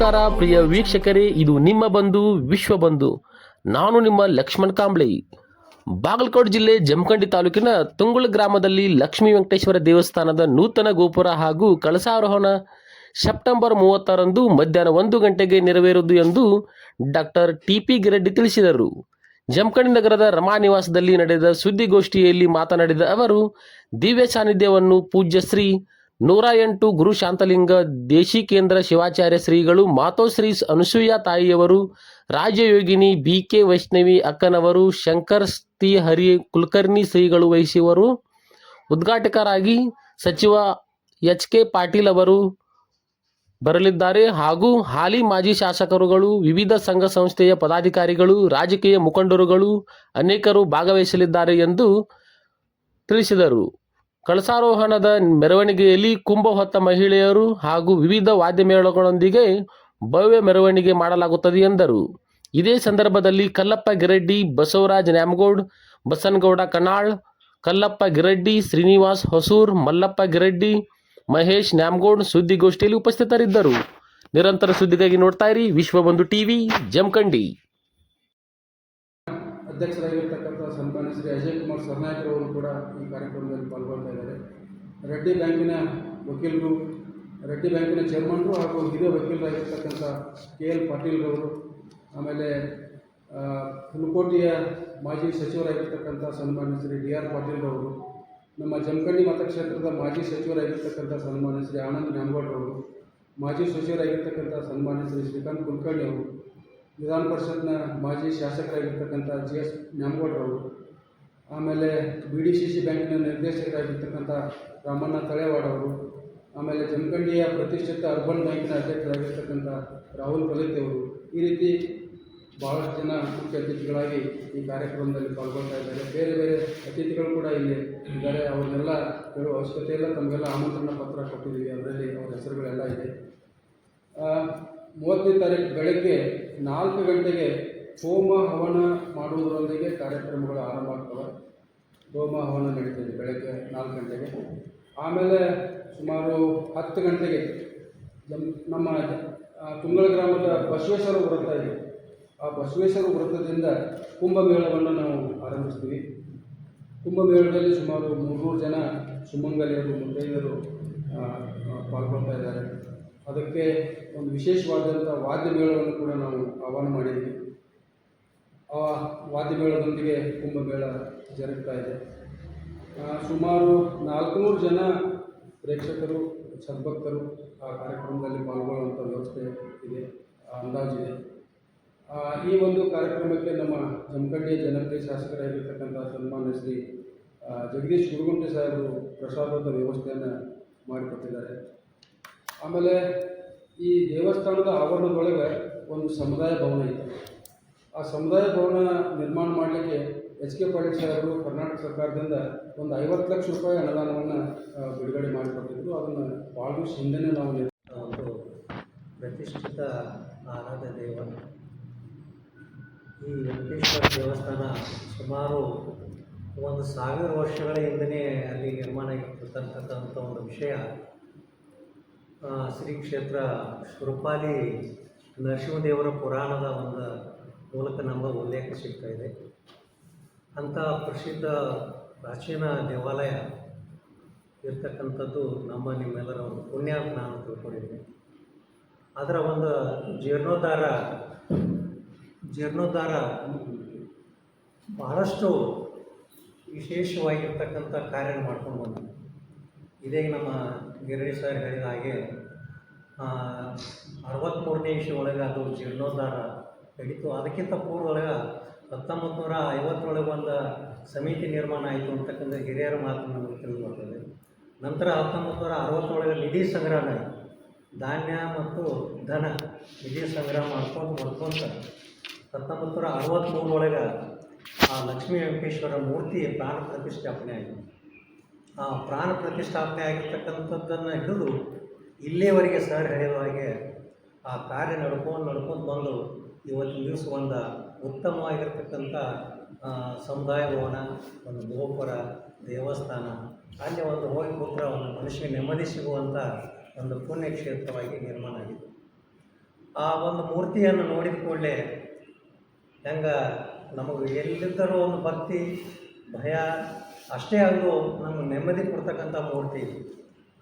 ನಮಸ್ಕಾರ, ಪ್ರಿಯ ವೀಕ್ಷಕರೇ. ಇದು ನಿಮ್ಮ ಬಂಧು, ವಿಶ್ವ ಬಂಧು. ನಾನು ನಿಮ್ಮ ಲಕ್ಷ್ಮಣ್ ಕಾಂಬ್ಳೆ. ಬಾಗಲಕೋಟೆ ಜಿಲ್ಲೆ ಜಮಖಂಡಿ ತಾಲೂಕಿನ ತುಂಗುಳ ಗ್ರಾಮದಲ್ಲಿ ಲಕ್ಷ್ಮೀ ವೆಂಕಟೇಶ್ವರ ದೇವಸ್ಥಾನದ ನೂತನ ಗೋಪುರ ಹಾಗೂ ಕಳಸಾರೋಹಣ ಸೆಪ್ಟೆಂಬರ್ ಮೂವತ್ತರಂದು ಮಧ್ಯಾಹ್ನ ಒಂದು ಗಂಟೆಗೆ ನೆರವೇರುವುದು ಎಂದು ಡಾಕ್ಟರ್ ಟಿ ಪಿ ಗಿರೆಡ್ಡಿ ತಿಳಿಸಿದರು. ಜಮಖಂಡಿ ನಗರದ ರಮಾ ನಿವಾಸದಲ್ಲಿ ನಡೆದ ಸುದ್ದಿಗೋಷ್ಠಿಯಲ್ಲಿ ಮಾತನಾಡಿದ ಅವರು, ದಿವ್ಯ ಸಾನ್ನಿಧ್ಯವನ್ನು ಪೂಜ್ಯ ಶ್ರೀ ನೂರ ಎಂಟು ಗುರು ಶಾಂತಲಿಂಗ ದೇಶಿಕೇಂದ್ರ ಶಿವಾಚಾರ್ಯ ಶ್ರೀಗಳು ಮಾತೋಶ್ರೀ ಅನುಸೂಯ ತಾಯಿಯವರು, ರಾಜಯೋಗಿನಿ ಬಿ ಕೆ ವೈಷ್ಣವಿ ಅಕ್ಕನವರು, ಶಂಕರ್ ಸ್ತಿ ಹರಿ ಕುಲಕರ್ಣಿ ಶ್ರೀಗಳು ವಹಿಸುವರು. ಉದ್ಘಾಟಕರಾಗಿ ಸಚಿವ ಎಚ್ ಕೆ ಪಾಟೀಲ್ ಅವರು ಬರಲಿದ್ದಾರೆ. ಹಾಗೂ ಹಾಲಿ ಮಾಜಿ ಶಾಸಕರುಗಳು, ವಿವಿಧ ಸಂಘ ಸಂಸ್ಥೆಯ ಪದಾಧಿಕಾರಿಗಳು, ರಾಜಕೀಯ ಮುಖಂಡರುಗಳು ಅನೇಕರು ಭಾಗವಹಿಸಲಿದ್ದಾರೆ ಎಂದು ತಿಳಿಸಿದರು. ಕಳಸಾರೋಹಣದ ಮೆರವಣಿಗೆಯಲ್ಲಿ ಕುಂಭ ಹೊತ್ತ ಮಹಿಳೆಯರು ಹಾಗೂ ವಿವಿಧ ವಾದ್ಯಮೇಳಗಳೊಂದಿಗೆ ಭವ್ಯ ಮೆರವಣಿಗೆ ಮಾಡಲಾಗುತ್ತದೆ ಎಂದರು. ಇದೇ ಸಂದರ್ಭದಲ್ಲಿ ಕಲ್ಲಪ್ಪ ಗಿರೆಡ್ಡಿ, ಬಸವರಾಜ್ ನ್ಯಾಮಗೌಡ್, ಬಸನಗೌಡ ಕನಾಳ್, ಕಲ್ಲಪ್ಪ ಗಿರೆಡ್ಡಿ, ಶ್ರೀನಿವಾಸ್ ಹೊಸೂರ್, ಮಲ್ಲಪ್ಪ ಗಿರೆಡ್ಡಿ, ಮಹೇಶ್ ನ್ಯಾಮಗೌಡ್ ಸುದ್ದಿಗೋಷ್ಠಿಯಲ್ಲಿ ಉಪಸ್ಥಿತರಿದ್ದರು. ನಿರಂತರ ಸುದ್ದಿಗಾಗಿ ನೋಡ್ತಾ ಇರಿ ವಿಶ್ವಬಂಧು ಟಿವಿ, ಜಮಖಂಡಿ. ಅಧ್ಯಕ್ಷರಾಗಿರ್ತಕ್ಕಂಥ ಸನ್ಮಾನ್ಯ ಶ್ರೀ ಅಜಯ್ ಕುಮಾರ್ ಸರ್ನಾಯಕರವರು ಕೂಡ ಈ ಕಾರ್ಯಕ್ರಮದಲ್ಲಿ ಪಾಲ್ಗೊಳ್ತಾ ಇದ್ದಾರೆ. ರೆಡ್ಡಿ ಬ್ಯಾಂಕಿನ ವಕೀಲರು ರೆಡ್ಡಿ ಬ್ಯಾಂಕಿನ ಚೇರ್ಮನ್ರು ಹಾಗೂ ಹಿರಿಯ ವಕೀಲರಾಗಿರ್ತಕ್ಕಂಥ ಕೆ ಎಲ್ ಪಾಟೀಲ್ರವರು ಆಮೇಲೆ ಹುಲಕೋಟೆಯ ಮಾಜಿ ಸಚಿವರಾಗಿರ್ತಕ್ಕಂಥ ಸನ್ಮಾನ್ಯ ಶ್ರೀ ಡಿ ಆರ್ ಪಾಟೀಲ್ರವರು ನಮ್ಮ ಜಮಖಂಡಿ ಮತಕ್ಷೇತ್ರದ ಮಾಜಿ ಸಚಿವರಾಗಿರ್ತಕ್ಕಂಥ ಸನ್ಮಾನ್ಯ ಶ್ರೀ ಆನಂದ್ ನ್ಯಾಮಗೌಡ್ರವರು ಮಾಜಿ ಸಚಿವರಾಗಿರ್ತಕ್ಕಂಥ ಸನ್ಮಾನ್ಯ ಶ್ರೀ ಶ್ರೀಕಾಂತ್ ಕುಲಕರ್ಣಿ ಅವರು ವಿಧಾನ ಪರಿಷತ್ನ ಮಾಜಿ ಶಾಸಕರಾಗಿರ್ತಕ್ಕಂಥ ಜಿ ಎಸ್ ನ್ಯಾಮಗೌಡರವರು ಆಮೇಲೆ ಬಿ ಡಿ ಸಿ ಸಿ ಬ್ಯಾಂಕಿನ ನಿರ್ದೇಶಕರಾಗಿರ್ತಕ್ಕಂಥ ರಾಮಣ್ಣ ತಳೆವಾಡ್ ಆಮೇಲೆ ಜಮಖಂಡಿಯ ಪ್ರತಿಷ್ಠಿತ ಅರ್ಬನ್ ಬ್ಯಾಂಕಿನ ಅಧ್ಯಕ್ಷರಾಗಿರ್ತಕ್ಕಂಥ ರಾಹುಲ್ ಅವರು ಈ ರೀತಿ ಭಾಳಷ್ಟು ಜನ ಮುಖ್ಯ ಅತಿಥಿಗಳಾಗಿ ಈ ಕಾರ್ಯಕ್ರಮದಲ್ಲಿ ಪಾಲ್ಗೊಳ್ತಾ ಇದ್ದಾರೆ. ಬೇರೆ ಬೇರೆ ಅತಿಥಿಗಳು ಕೂಡ ಇಲ್ಲಿ ಇದ್ದಾರೆ. ಅವ್ರನ್ನೆಲ್ಲ ಹೇಳುವ ಅವಶ್ಯಕತೆ ಇಲ್ಲ. ತಮಗೆಲ್ಲ ಆಮಂತ್ರಣ ಪತ್ರ ಕೊಟ್ಟಿದ್ದೀವಿ. ಅದರಲ್ಲಿ ಅವ್ರ ಹೆಸರುಗಳೆಲ್ಲ ಇದೆ. ಮೂವತ್ತನೇ ತಾರೀಕು ಬೆಳಗ್ಗೆ ನಾಲ್ಕು ಗಂಟೆಗೆ ಹೋಮ ಹವನ ಮಾಡುವುದರೊಂದಿಗೆ ಕಾರ್ಯಕ್ರಮಗಳು ಆರಂಭ ಆಗ್ತವೆ. ಹೋಮ ಹವನ ನಡೀತದೆ ಬೆಳಗ್ಗೆ ನಾಲ್ಕು ಗಂಟೆಗೆ. ಆಮೇಲೆ ಸುಮಾರು ಹತ್ತು ಗಂಟೆಗೆ ನಮ್ಮ ತುಂಗಳ ಗ್ರಾಮದ ಬಸವೇಶ್ವರ ವೃತ್ತ ಇದೆ. ಆ ಬಸವೇಶ್ವರ ವೃತ್ತದಿಂದ ಕುಂಭಮೇಳವನ್ನು ನಾವು ಆರಂಭಿಸ್ತೀವಿ. ಕುಂಭಮೇಳದಲ್ಲಿ ಸುಮಾರು ಮುನ್ನೂರು ಜನ ಸುಮಂಗಲಿಯರು ಆ, ಪಾಲ್ಗೊಳ್ತಾ ಇದ್ದಾರೆ. ಅದಕ್ಕೆ ಒಂದು ವಿಶೇಷವಾದಂಥ ವಾದ್ಯಮೇಳವನ್ನು ಕೂಡ ನಾವು ಆಹ್ವಾನ ಮಾಡಿದ್ದೀವಿ ಆ ವಾದ್ಯಮೇಳದೊಂದಿಗೆ ಕುಂಭಮೇಳ ಜರುಗ್ತಾ ಇದೆ. ಸುಮಾರು ನಾಲ್ಕುನೂರು ಜನ ಪ್ರೇಕ್ಷಕರು ಸದ್ಭಕ್ತರು ಆ ಕಾರ್ಯಕ್ರಮದಲ್ಲಿ ಪಾಲ್ಗೊಳ್ಳುವಂಥ ವ್ಯವಸ್ಥೆ ಇದೆ ಅಂದಾಜಿದೆ ಈ ಒಂದು ಕಾರ್ಯಕ್ರಮಕ್ಕೆ ನಮ್ಮ ಜಮಖಂಡಿಯ ಜನಪ್ರಿಯ ಶಾಸಕರಾಗಿರ್ತಕ್ಕಂಥ ಸನ್ಮಾನ ಶ್ರೀ ಜಗದೀಶ್ ಗುರುಗುಂಟೆ ಸಾಹೇಬರು ಪ್ರಸಾದದ ವ್ಯವಸ್ಥೆಯನ್ನು ಮಾಡಿಕೊಟ್ಟಿದ್ದಾರೆ. ಆಮೇಲೆ ಈ ದೇವಸ್ಥಾನದ ಆವರಣದೊಳಗೆ ಒಂದು ಸಮುದಾಯ ಭವನ ಇದೆ ಆ ಸಮುದಾಯ ಭವನ ನಿರ್ಮಾಣ ಮಾಡಲಿಕ್ಕೆ ಎಚ್ ಕೆ ಪಾಟೀಲ್ ಕರ್ನಾಟಕ ಸರ್ಕಾರದಿಂದ ಒಂದು ಐವತ್ತು ಲಕ್ಷ ರೂಪಾಯಿ ಅನುದಾನವನ್ನು ಬಿಡುಗಡೆ ಮಾಡಿಕೊಟ್ಟಿದ್ರು. ಅದನ್ನು ಭಾಳ ದಿವಸ ಹಿಂದೆನೇ ನಾವು ಒಂದು ಪ್ರತಿಷ್ಠಿತ ಆರಾಧ ದೇವ ಈ ವೆಂಕಟೇಶ್ವರ ದೇವಸ್ಥಾನ ಸುಮಾರು ಒಂದು ಸಾವಿರ ವರ್ಷಗಳ ಹಿಂದೆಯೇ ಅಲ್ಲಿ ನಿರ್ಮಾಣ ಆಗಿರ್ತಕ್ಕಂಥ ಒಂದು ವಿಷಯ. ಶ್ರೀ ಕ್ಷೇತ್ರ ಶೃಪಾಲಿ ನರಸಿಂಹದೇವರ ಪುರಾಣದ ಒಂದು ಮೂಲಕ ನಮಗೆ ಉಲ್ಲೇಖ ಸಿಗ್ತಾ ಇದೆ. ಅಂಥ ಪ್ರಸಿದ್ಧ ಪ್ರಾಚೀನ ದೇವಾಲಯ ಇರ್ತಕ್ಕಂಥದ್ದು ನಮ್ಮ ನಿಮ್ಮೆಲ್ಲರ ಒಂದು ಪುಣ್ಯ ನಾನು ತಿಳ್ಕೊಂಡಿದ್ದೀನಿ. ಅದರ ಒಂದು ಜೀರ್ಣೋದ್ಧಾರ ಜೀರ್ಣೋದ್ಧಾರ ಬಹಳಷ್ಟು ವಿಶೇಷವಾಗಿರ್ತಕ್ಕಂಥ ಕಾರ್ಯ ಮಾಡ್ಕೊಂಡು ಬಂದ್ವಿ. ಇದೇ ನಮ್ಮ ಗಿರಡಿ ಸರ್ ಹೇಳಿದ ಹಾಗೆ ಅರವತ್ತ್ಮೂರನೇ ಇಶು ಒಳಗೆ ಅದು ಜೀರ್ಣೋದ್ಧಾರ ನಡೀತು. ಅದಕ್ಕಿಂತ ಪೂರ್ವೊಳಗೆ ಹತ್ತೊಂಬತ್ತು ನೂರ ಐವತ್ತರೊಳಗೆ ಒಂದು ಸಮಿತಿ ನಿರ್ಮಾಣ ಆಯಿತು ಅಂತಕ್ಕಂಥ ಹಿರಿಯರ ಮಾತು ನಮಗೆ ತಿಳಿದು ಬರ್ತದೆ. ನಂತರ ಹತ್ತೊಂಬತ್ತು ನೂರ ಅರವತ್ತರೊಳಗೆ ನಿಧಿ ಸಂಗ್ರಹಣ ಧಾನ್ಯ ಮತ್ತು ಧನ ನಿಧಿ ಸಂಗ್ರಹ ಮಾಡ್ಕೊಂಡು ಮಾಡ್ಕೊಂತ ಹತ್ತೊಂಬತ್ತು ನೂರ ಅರವತ್ತ್ಮೂರೊಳಗೆ ಆ ಲಕ್ಷ್ಮೀ ವೆಂಕಟೇಶ್ವರ ಮೂರ್ತಿ ಪ್ರಾಣ ಪ್ರತಿಷ್ಠಾಪನೆ ಆಯಿತು. ಪ್ರಾಣ ಪ್ರತಿಷ್ಠಾಪನೆ ಆಗಿರ್ತಕ್ಕಂಥದ್ದನ್ನು ಹಿಡಿದು ಇಲ್ಲಿಯವರೆಗೆ ಸರ್ ಹೇಳಿದ ಹಾಗೆ ಆ ಕಾರ್ಯ ನಡ್ಕೊಂಡು ನಡ್ಕೊಂಡು ಬಂದು ಇವತ್ತಿನ ದಿವಸ ಒಂದು ಉತ್ತಮವಾಗಿರ್ತಕ್ಕಂಥ ಆ, ಸಮುದಾಯ ಭವನ ಒಂದು ಗೋಪುರ ದೇವಸ್ಥಾನ ಅಲ್ಲಿ ಒಂದು ಹೋಗಿ ಕೂತ್ರೆ ಒಂದು ಮನುಷ್ಯನಿಗೆ ನೆಮ್ಮದಿ ಸಿಗುವಂಥ ಒಂದು ಪುಣ್ಯಕ್ಷೇತ್ರವಾಗಿ ನಿರ್ಮಾಣ ಆಗಿದೆ. ಆ ಒಂದು ಮೂರ್ತಿಯನ್ನು ನೋಡಿದ ಕೂಡಲೇ ಹೆಂಗೆ ನಮಗೆ ಎಲ್ಲಿದ್ದರೂ ಒಂದು ಭಕ್ತಿ ಭಯ ಅಷ್ಟೇ ಅದು ನಮಗೆ ನೆಮ್ಮದಿ ಕೊಡ್ತಕ್ಕಂಥ ಮೂರ್ತಿ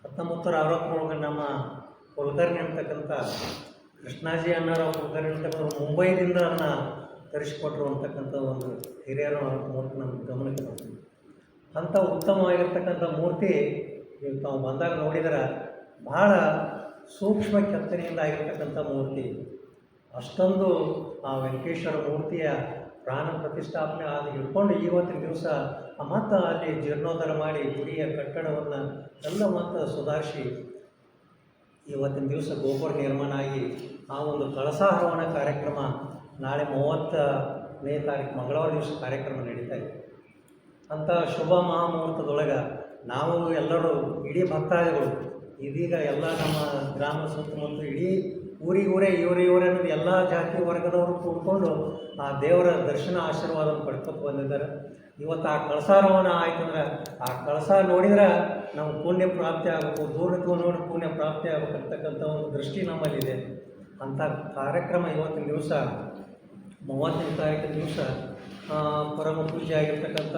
ಹತ್ತೊಂಬತ್ತರ ಅರವತ್ತೊಳಗೆ ನಮ್ಮ ಕುಲಕರ್ಣಿ ಅಂತಕ್ಕಂಥ ಕೃಷ್ಣಾಜಿ ಅನ್ನೋರ ಕುಲಕರ್ಣಿ ಅಂತಕ್ಕಂಥ ಮುಂಬೈದಿಂದ ಅದನ್ನು ತರಿಸಿಕೊಟ್ರು ಅಂತಕ್ಕಂಥ ಒಂದು ಹಿರಿಯರ ಮೂರ್ತಿ ನಮ್ಮ ಗಮನಕ್ಕೆ ಬರ್ತದೆ ಅಂಥ ಉತ್ತಮವಾಗಿರ್ತಕ್ಕಂಥ ಮೂರ್ತಿ ನೀವು ತಾವು ಬಂದಾಗ ನೋಡಿದರೆ ಭಾಳ ಸೂಕ್ಷ್ಮ ಕೆತ್ತನೆಯಿಂದ ಆಗಿರ್ತಕ್ಕಂಥ ಮೂರ್ತಿ ಅಷ್ಟೊಂದು ಆ ವೆಂಕಟೇಶ್ವರ ಮೂರ್ತಿಯ ಪ್ರಾಣ ಪ್ರತಿಷ್ಠಾಪನೆ ಆಗಿ ಇಟ್ಕೊಂಡು ಇವತ್ತಿನ ದಿವಸ ಮತ್ತು ಅಲ್ಲಿ ಜೀರ್ಣೋದ್ಧಾರ ಮಾಡಿ ಗುಡಿಯ ಕಟ್ಟಡವನ್ನು ಎಲ್ಲ ಮತ್ತು ಸುಧಾರಿಸಿ ಇವತ್ತಿನ ದಿವಸ ಗೋಪುರ ನಿರ್ಮಾಣ ಆಗಿ ಆ ಒಂದು ಕಳಸಾರೋಹಣ ಕಾರ್ಯಕ್ರಮ ನಾಳೆ ಮೂವತ್ತನೇ ತಾರೀಕು ಮಂಗಳವಾರ ದಿವಸ ಕಾರ್ಯಕ್ರಮ ನಡೀತಾ ಇದೆ. ಅಂಥ ಶುಭ ಮಹಾಮುಹೂರ್ತದೊಳಗೆ ನಾವು ಎಲ್ಲರೂ ಇಡೀ ಭಕ್ತಾದಿಗಳು ಇದೀಗ ಎಲ್ಲ ನಮ್ಮ ಗ್ರಾಮ ಸುತ್ತಮುತ್ತ ಇಡೀ ಊರಿಗೆ ಊರೇ ಇವರಿಗೆ ಇವರೇ ಅನ್ನೋದು ಎಲ್ಲ ಜಾತಿ ವರ್ಗದವರು ಕೂಡ್ಕೊಂಡು ಆ ದೇವರ ದರ್ಶನ ಆಶೀರ್ವಾದ ಪಡ್ಕೊಂಡು ಬಂದಿದ್ದಾರೆ. ಇವತ್ತು ಆ ಕಳಸಾರೋಹಣ ಆಯ್ತು ಅಂದ್ರೆ ಆ ಕಳಸ ನೋಡಿದ್ರೆ ನಮ್ಗೆ ಪುಣ್ಯ ಪ್ರಾಪ್ತಿ ಆಗಬೇಕು, ದೂರಕ್ಕೂ ನೋಡಿ ಪುಣ್ಯ ಪ್ರಾಪ್ತಿ ಆಗಬೇಕಂತಕ್ಕಂಥ ಒಂದು ದೃಷ್ಟಿ ನಮ್ಮಲ್ಲಿದೆ ಅಂಥ ಕಾರ್ಯಕ್ರಮ ಇವತ್ತಿನ ದಿವಸ, ಮೂವತ್ತನೇ ತಾರೀಕಿನ ದಿವಸ ಪರಮ ಪೂಜೆ ಆಗಿರ್ತಕ್ಕಂಥ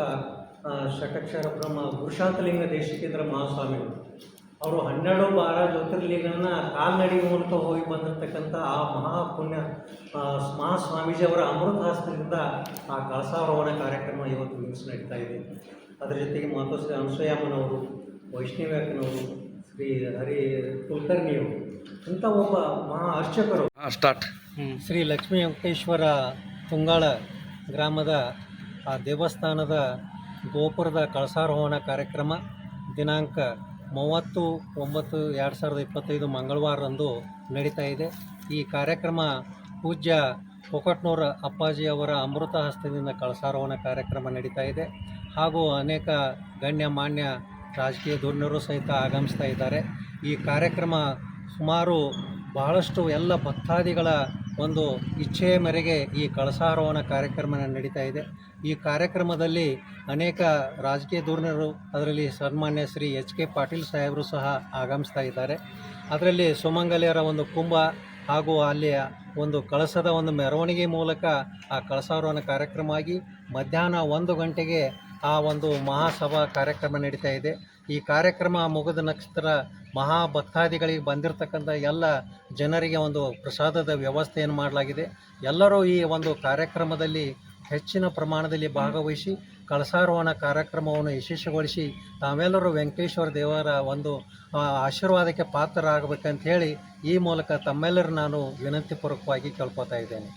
ಷಟಕ್ಷರ ಬ್ರಹ್ಮ ಪುರುಷಾಂತಲಿಂಗ ದೇಶಿಕೇಂದ್ರ ಮಹಾಸ್ವಾಮಿಗಳು. ಅವರು ಹನ್ನೆರಡು ಬಾರ ಜ್ಯೋತಿರ್ಲಿಂಗನ ಕಾಲ್ನಡಿ ಮೂಲಕ ಹೋಗಿ ಬಂದಿರತಕ್ಕಂಥ ಆ ಮಹಾಪುಣ್ಯ ಆ, ಮಹಾಸ್ವಾಮೀಜಿಯವರ ಅಮೃತ ಹಸ್ತದಿಂದ ಆ ಕಳಸಾರೋಹಣ ಕಾರ್ಯಕ್ರಮ ಇವತ್ತು ದಿವಸ ನಡೀತಾ ಇದೆ. ಅದರ ಜೊತೆಗೆ ಮಾತು ಶ್ರೀ ಅನಸೂಯಮ್ಮನವರು ವೈಷ್ಣವ್ಯಕ್ಕನವರು ಶ್ರೀ ಹರಿ ಕುಲಕರ್ಣಿಯವರು ಇಂಥ ಒಬ್ಬ ಮಹಾ ಅರ್ಚಕರು. ಸ್ಟಾರ್ಟ್ ಶ್ರೀ ಲಕ್ಷ್ಮೀ ವೆಂಕಟೇಶ್ವರ ತುಂಗಾಳ ಗ್ರಾಮದ ಆ ದೇವಸ್ಥಾನದ ಗೋಪುರದ ಕಳಸಾರೋಹಣ ಕಾರ್ಯಕ್ರಮ ದಿನಾಂಕ ಮೂವತ್ತು, ಒಂಬತ್ತು, ಎರಡು ಸಾವಿರದ ಇಪ್ಪತ್ತೈದು ಮಂಗಳವಾರದಂದು ನಡೀತಾ ಇದೆ. ಈ ಕಾರ್ಯಕ್ರಮ ಪೂಜ್ಯ ಕೊಕಟ್ನೂರ ಅಪ್ಪಾಜಿಯವರ ಅಮೃತ ಹಸ್ತದಿಂದ ಕಳಸಾರೋಹಣ ಕಾರ್ಯಕ್ರಮ ನಡೀತಾ ಇದೆ. ಹಾಗೂ ಅನೇಕ ಗಣ್ಯ, ಮಾನ್ಯ ರಾಜಕೀಯ ಧುರೀಣರು ಸಹಿತ ಆಗಮಿಸ್ತಾ ಇದ್ದಾರೆ. ಈ ಕಾರ್ಯಕ್ರಮ ಸುಮಾರು ಬಹಳಷ್ಟು ಎಲ್ಲ ಭಕ್ತಾದಿಗಳ ಒಂದು ಇಚ್ಛೆಯ ಮೇರೆಗೆ ಈ ಕಳಸಾರೋಹಣ ಕಾರ್ಯಕ್ರಮ ನಡೀತಾ ಇದೆ. ಈ ಕಾರ್ಯಕ್ರಮದಲ್ಲಿ ಅನೇಕ ರಾಜಕೀಯ ಧೂರ್ಣರು ಅದರಲ್ಲಿ ಸನ್ಮಾನ್ಯ ಶ್ರೀ ಎಚ್ ಕೆ ಪಾಟೀಲ್ ಸಾಹೇಬರು ಸಹ ಆಗಮಿಸ್ತಾ ಇದ್ದಾರೆ. ಅದರಲ್ಲಿ ಸುಮಂಗಲಿಯರ ಒಂದು ಕುಂಭ ಹಾಗೂ ಅಲ್ಲಿಯ ಒಂದು ಕಳಸದ ಒಂದು ಮೆರವಣಿಗೆ ಮೂಲಕ ಆ ಕಳಸಾರೋಹಣ ಕಾರ್ಯಕ್ರಮ ಆಗಿ ಮಧ್ಯಾಹ್ನ ಒಂದು ಗಂಟೆಗೆ ಆ ಒಂದು ಮಹಾಸಭಾ ಕಾರ್ಯಕ್ರಮ ನಡೀತಾ ಇದೆ. ಈ ಕಾರ್ಯಕ್ರಮ ಮುಗಿದ ನಕ್ಷತ್ರ ಮಹಾ ಭಕ್ತಾದಿಗಳಿಗೆ ಬಂದಿರತಕ್ಕಂಥ ಎಲ್ಲ ಜನರಿಗೆ ಒಂದು ಪ್ರಸಾದದ ವ್ಯವಸ್ಥೆಯನ್ನು ಮಾಡಲಾಗಿದೆ. ಎಲ್ಲರೂ ಈ ಒಂದು ಕಾರ್ಯಕ್ರಮದಲ್ಲಿ ಹೆಚ್ಚಿನ ಪ್ರಮಾಣದಲ್ಲಿ ಭಾಗವಹಿಸಿ ಕಳಸಾರೋಹಣ ಕಾರ್ಯಕ್ರಮವನ್ನು ಯಶಸ್ವಿಗೊಳಿಸಿ ತಾವೆಲ್ಲರೂ ವೆಂಕಟೇಶ್ವರ ದೇವರ ಒಂದು ಆಶೀರ್ವಾದಕ್ಕೆ ಪಾತ್ರರಾಗಬೇಕಂತ ಹೇಳಿ ಈ ಮೂಲಕ ತಮ್ಮೆಲ್ಲರೂ ನಾನು ವಿನಂತಿಪೂರ್ವಕವಾಗಿ ಕೇಳ್ಕೊತಾ ಇದ್ದೇನೆ.